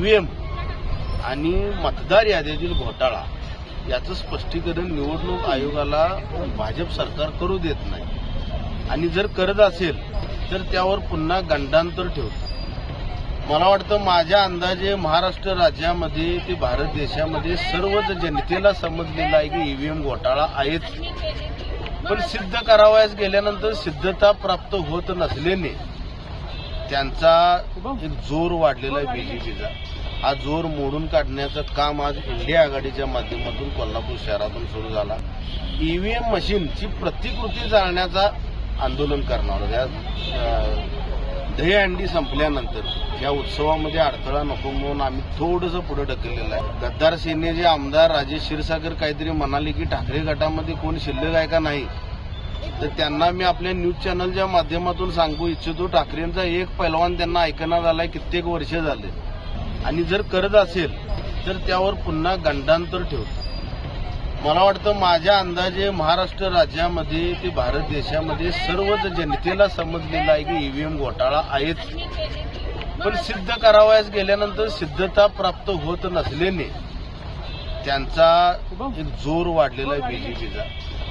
EVM आणि मतदार यादीतील घोटाळा याचं स्पष्टीकरण निवडणूक आयोगाला भाजप सरकार करू देत नाही. आणि जर करत असेल तर त्यावर पुन्हा गंडांतर ठेवतो. मला वाटतं माझ्या अंदाजे महाराष्ट्र राज्यामध्ये ते भारत देशामध्ये सर्वच जनतेला समजलेलं आहे की ईव्हीएम घोटाळा आहेच. पण सिद्ध करावयास गेल्यानंतर सिद्धता प्राप्त होत नसल्याने त्यांचा एक जोर वाढलेला आहे बीजेपीचा हा जोर मोडून काढण्याचं काम आज इंडिया आघाडीच्या माध्यमातून कोल्हापूर शहरातून सुरू झाला. ईव्हीएम मशीनची प्रतिकृती जाळण्याचा आंदोलन करणार या अं, दहीहंडी संपल्यानंतर या उत्सवामध्ये अडथळा नको म्हणून आम्ही थोडंसं पुढे ढकललेलं आहे. गद्दार सेनेचे आमदार राजेश क्षीरसागर काहीतरी म्हणाले की ठाकरे गटामध्ये कोण शिल्लक आहे का नाही? तर त्यांना मी आपल्या न्यूज चॅनलच्या माध्यमातून सांगू इच्छितो. ठाकरेंचा एक पैलवान त्यांना ऐकण्यात आलाय कित्येक वर्ष झाले. आणि जर करत असेल तर त्यावर पुन्हा गंडांतर ठेवतो मला वाटतं माझ्या अंदाजे महाराष्ट्र राज्यामध्ये ते भारत देशामध्ये सर्वच जनतेला समजलेलं आहे की ईव्हीएम घोटाळा आहेच. पण सिद्ध करावयास गेल्यानंतर सिद्धता प्राप्त होत नसल्याने त्यांचा एक जोर वाढलेला आहे बीजेपीचा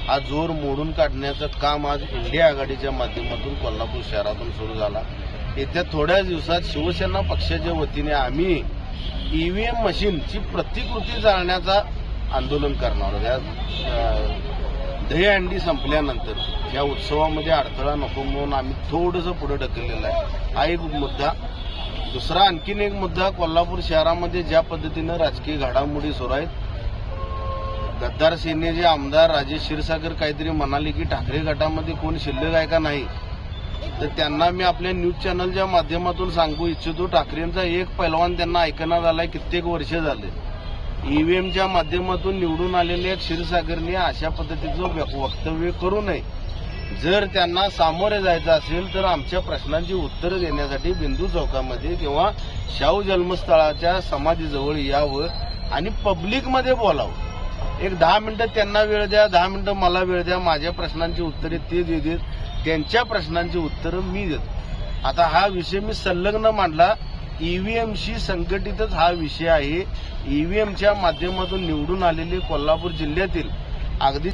हा जोर मोडून काढण्याचं काम आज इंडिया आघाडीच्या माध्यमातून कोल्हापूर शहरातून सुरू झाला. येत्या थोड्याच दिवसात शिवसेना पक्षाच्या वतीने आम्ही ईव्हीएम मशीनची प्रतिकृती जाळण्याचा आंदोलन करणार आहोत. या दहीहंडी संपल्यानंतर या उत्सवामध्ये अडथळा नको म्हणून आम्ही थोडंसं पुढे ढकललेलं आहे हा एक मुद्दा दुसरा आणखीन एक मुद्दा कोल्हापूर शहरामध्ये ज्या पद्धतीनं राजकीय घडामोडी सुरू आहेत गद्दार सेनेचे आमदार राजेश क्षीरसागर काहीतरी म्हणाले की ठाकरे गटामध्ये कोण शिल्लक आहे का नाही तर त्यांना मी आपल्या न्यूज चॅनलच्या माध्यमातून सांगू इच्छितो ठाकरेंचा एक पैलवान त्यांना ऐकण्यात आलाय कित्येक वर्ष झाले. ईव्हीएमच्या माध्यमातून निवडून आलेल्या क्षीरसागरने अशा पद्धतीचं वक्तव्य करू नये. जर त्यांना सामोरे जायचं असेल तर आमच्या प्रश्नांची उत्तरं देण्यासाठी बिंदू चौकामध्ये किंवा शाहू जन्मस्थळाच्या समाधीजवळ यावं आणि पब्लिकमध्ये बोलावं. एक दहा मिनिटं त्यांना वेळ द्या दहा मिनिटं मला वेळ द्या माझ्या प्रश्नांची उत्तरे ते दे त्यांच्या प्रश्नांची उत्तरं मी देतो. आता हा विषय मी संलग्न मांडला. ईव्हीएमशी संघटितच हा विषय आहे. ईव्हीएमच्या माध्यमातून निवडून आलेले कोल्हापूर जिल्ह्यातील अगदी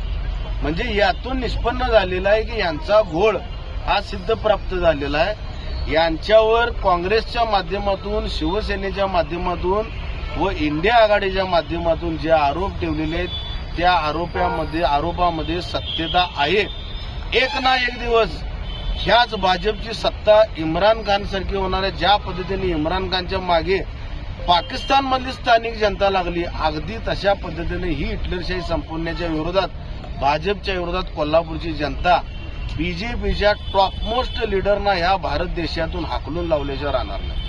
म्हणजे यातून निष्पन्न झालेला आहे की यांचा घोळ हा सिद्ध प्राप्त झालेला आहे. यांच्यावर काँग्रेसच्या माध्यमातून शिवसेनेच्या माध्यमातून व इंडिया आघाडीच्या माध्यमातून जे आरोप ठेवलेले आहेत त्या आरोपामध्ये आरोपामध्ये सत्यता आहे. एक ना एक दिवस ह्याच भाजपची सत्ता इम्रान खान सारखी होणार आहे. ज्या पद्धतीने इम्रान खानच्या मागे पाकिस्तानमधली स्थानिक जनता लागली अगदी तशा पद्धतीने ही हिटलरशाही संपवण्याच्या विरोधात भाजपच्या विरोधात कोल्हापूरची जनता बीजेपीच्या टॉपमोस्ट लिडरना ह्या भारत देशातून हाकलून लावल्याशिवाय राहणार नाही.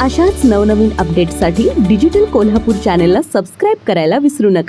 अशाच नवनवीन अपडेटसाठी डिजिटल कोल्हापूर चॅनेलला सबस्क्राईब करायला विसरू नका.